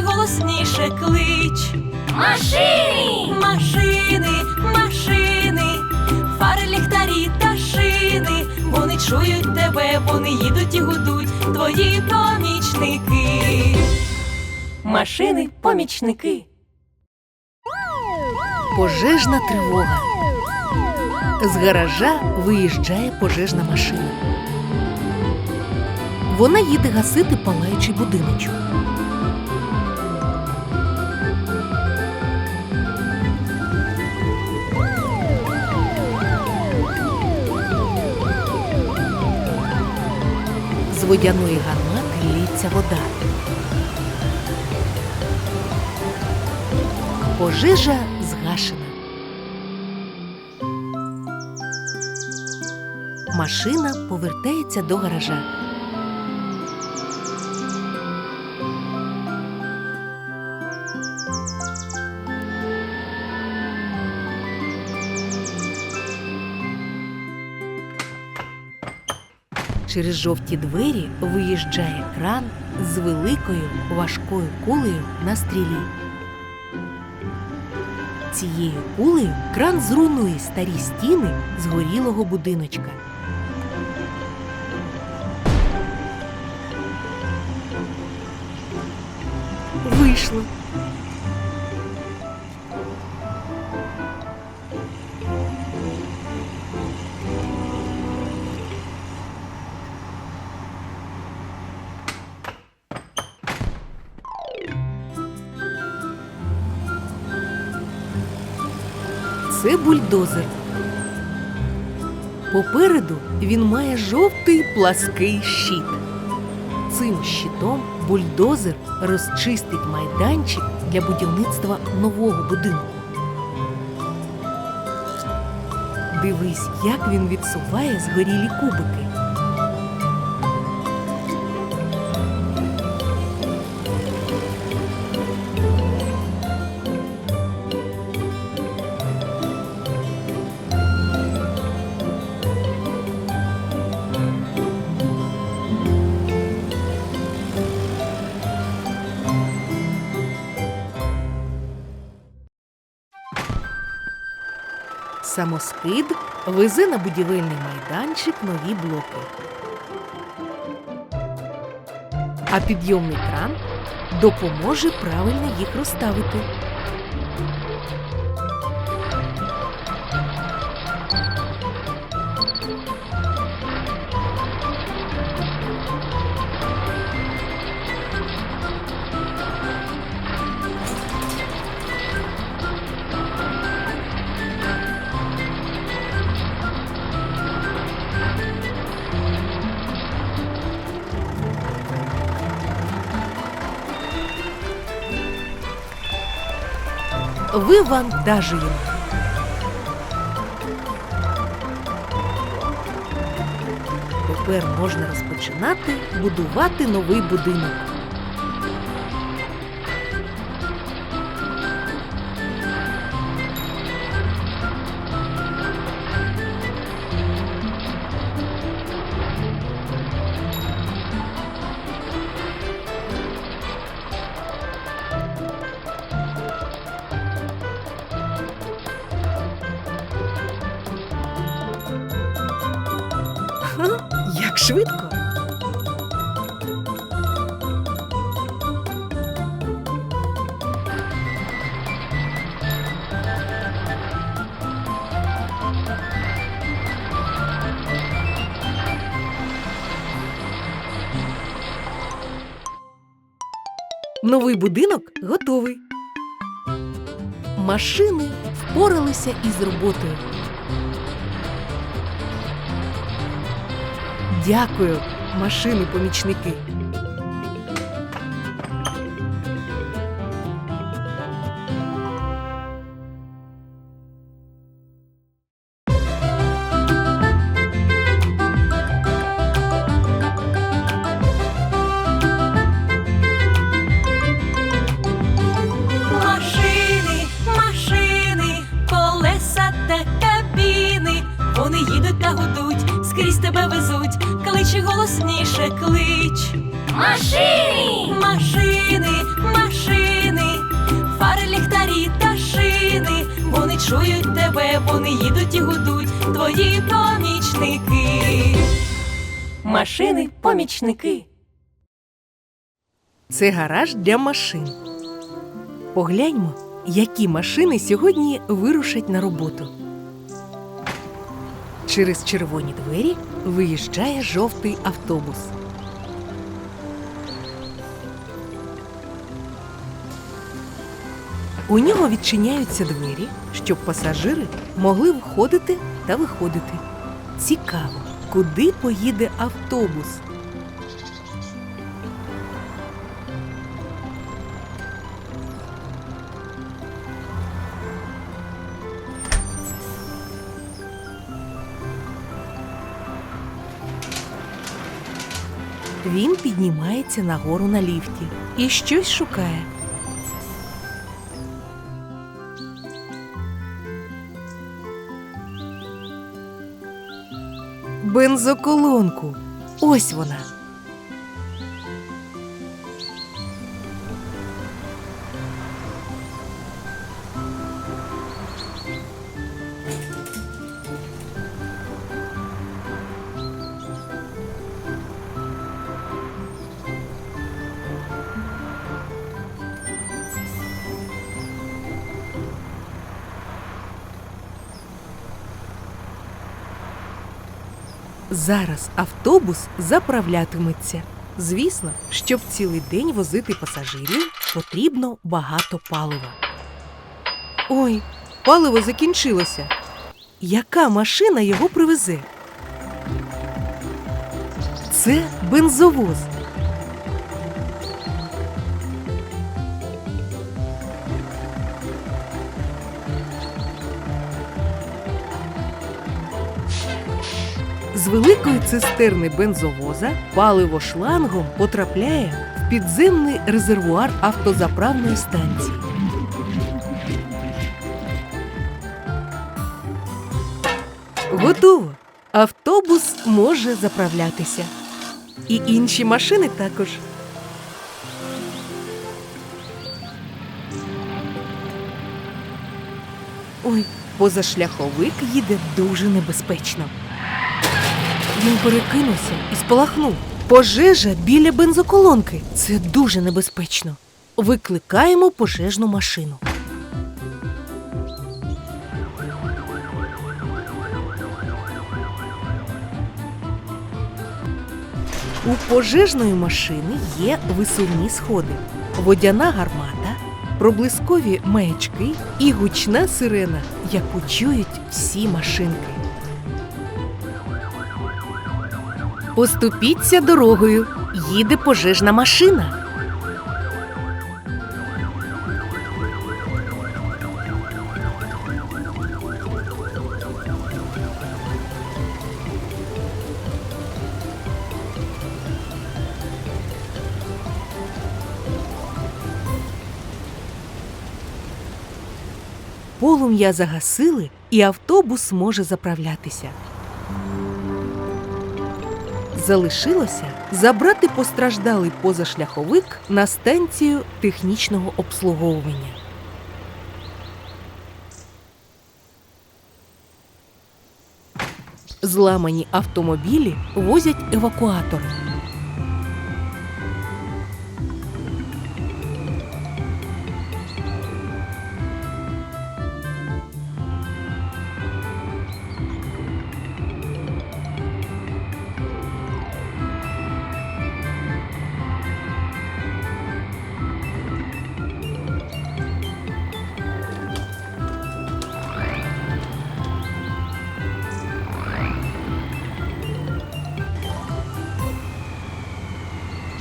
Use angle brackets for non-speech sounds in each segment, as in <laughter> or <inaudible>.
голосніше, клич. Машини! Машини, машини, фари, ліхтарі та шини, вони чують тебе, вони їдуть і гудуть, твої помічники. Машини, помічники. Пожежна тривога. З гаража виїжджає пожежна машина. Вона їде гасити палаючий будиночок. Водяної гармати лється вода. Пожежа згашена. Машина повертається до гаража. Через жовті двері виїжджає кран з великою важкою кулею на стрілі. Цією кулею кран зруйнує старі стіни згорілого будиночка. Вийшло. Це бульдозер. Попереду він має жовтий плаский щит. Цим щитом бульдозер розчистить майданчик для будівництва нового будинку. Дивись, як він відсуває згорілі кубики. Самоскид везе на будівельний майданчик нові блоки. А підйомний кран допоможе правильно їх розставити. Вивантажуємо. Тепер можна розпочинати будувати новий будинок. Швидко! Новий будинок готовий. Машини впоралися із роботою. Дякую, машини-помічники. Машини, машини, колеса та кабіни, вони їдуть та гудуть, скрізь тебе везуть, кличе голосніше клич. Машини! Машини, машини, фари, ліхтарі та шини. Вони чують тебе, вони їдуть і гудуть, твої помічники. Машини, помічники. Це гараж для машин. Погляньмо, які машини сьогодні вирушать на роботу. Через червоні двері виїжджає жовтий автобус. У нього відчиняються двері, щоб пасажири могли входити та виходити. Цікаво, куди поїде автобус. Він піднімається нагору на ліфті і щось шукає. Бензоколонку. Ось вона. Зараз автобус заправлятиметься. Звісно, щоб цілий день возити пасажирів, потрібно багато палива. Ой, паливо закінчилося. Яка машина його привезе? Це бензовоз. Великої цистерни бензовоза паливо шлангом потрапляє в підземний резервуар автозаправної станції. Готово! Автобус може заправлятися. І інші машини також. Ой, позашляховик їде дуже небезпечно. Він перекинувся і спалахнув. Пожежа біля бензоколонки. Це дуже небезпечно. Викликаємо пожежну машину. У пожежної машини є висувні сходи, водяна гармата, проблискові маячки і гучна сирена, яку чують всі машинки. Поступіться дорогою. Їде пожежна машина. Полум'я загасили, і автобус може заправлятися. Залишилося забрати постраждалий позашляховик на станцію технічного обслуговування. Зламані автомобілі возять евакуатори.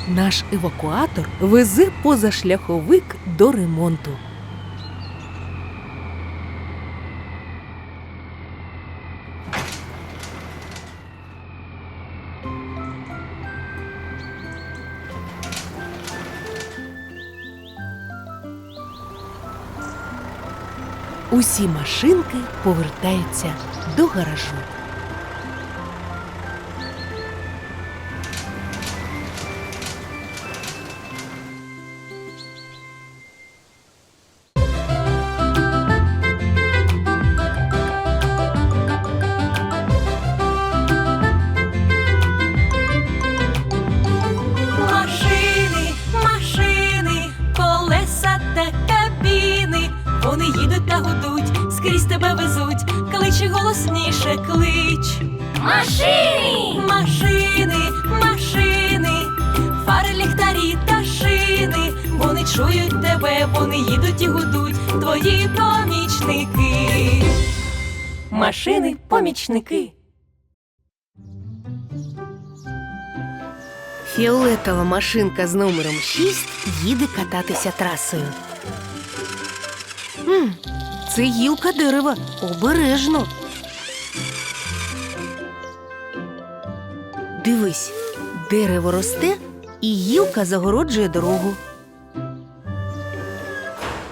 Наш евакуатор везе позашляховик до ремонту. Усі машинки повертаються до гаражу. Вони чують тебе, вони їдуть і гудуть, твої помічники. Машини, помічники. Фіолетова машинка з номером 6 їде кататися трасою. Хм, це гілка дерева. Обережно. Дивись, дерево росте і гілка загороджує дорогу.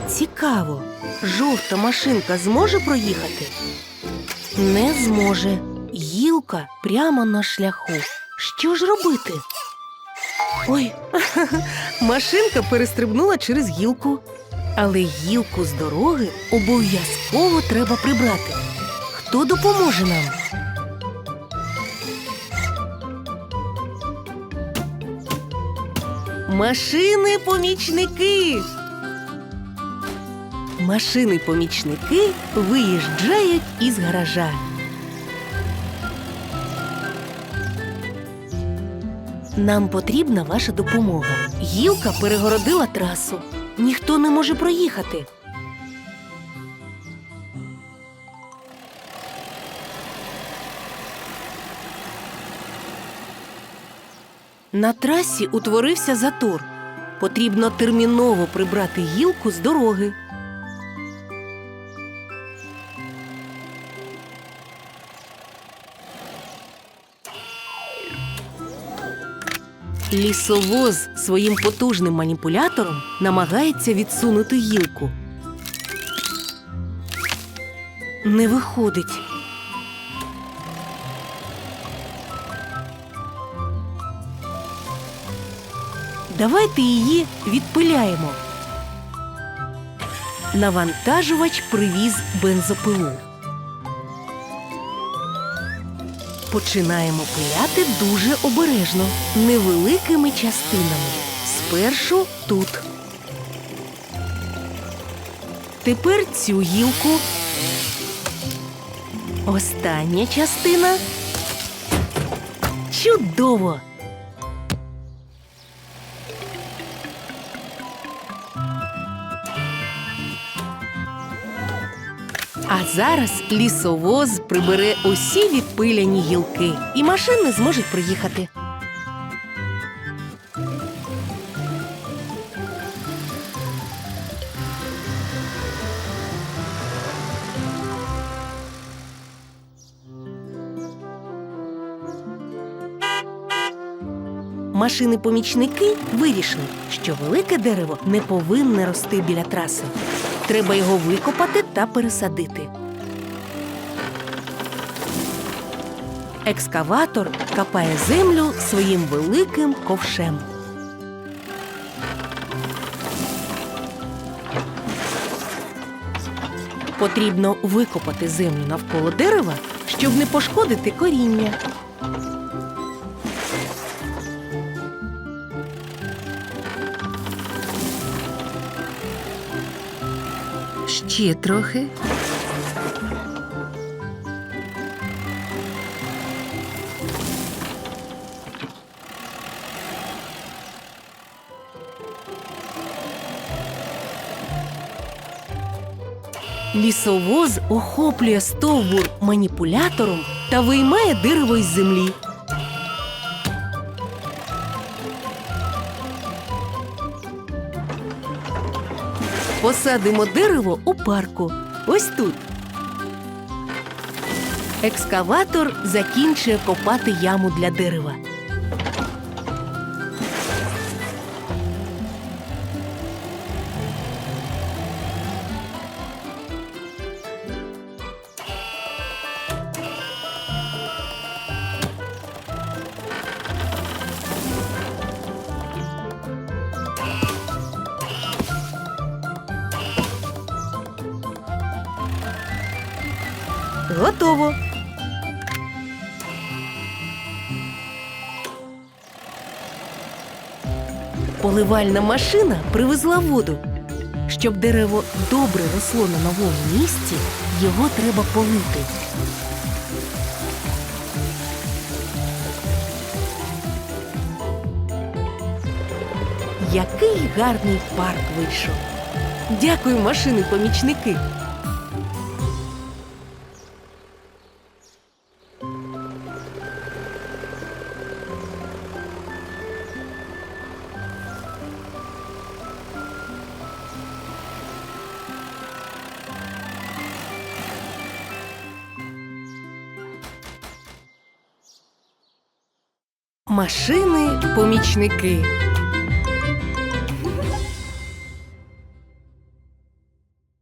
Цікаво, жовта машинка зможе проїхати? Не зможе. Гілка прямо на шляху. Що ж робити? Ой, <laughs> машинка перестрибнула через гілку. Але гілку з дороги обов'язково треба прибрати. Хто допоможе нам? Машини помічники. Машини помічники виїжджають із гаража. Нам потрібна ваша допомога. Гілка перегородила трасу. Ніхто не може проїхати. На трасі утворився затор. Потрібно терміново прибрати гілку з дороги. Лісовоз своїм потужним маніпулятором намагається відсунути гілку. Не виходить. Давайте її відпиляємо. Навантажувач привіз бензопилу. Починаємо пиляти дуже обережно, невеликими частинами. Спершу тут. Тепер цю гілку. Остання частина. Чудово! А зараз лісовоз прибере усі відпиляні гілки, і машини зможуть проїхати. Машини-помічники вирішили, що велике дерево не повинне рости біля траси. Треба його викопати та пересадити. Екскаватор копає землю своїм великим ковшем. Потрібно викопати землю навколо дерева, щоб не пошкодити коріння. Ще трохи. Лісовоз охоплює стовбур маніпулятором та виймає дерево із землі. Посадимо дерево у парку. Ось тут. Екскаватор закінчує копати яму для дерева. Готово. Поливальна машина привезла воду. Щоб дерево добре росло на новому місці, його треба полити. Який гарний парк вийшов. Дякую, машини-помічники. Машини-помічники.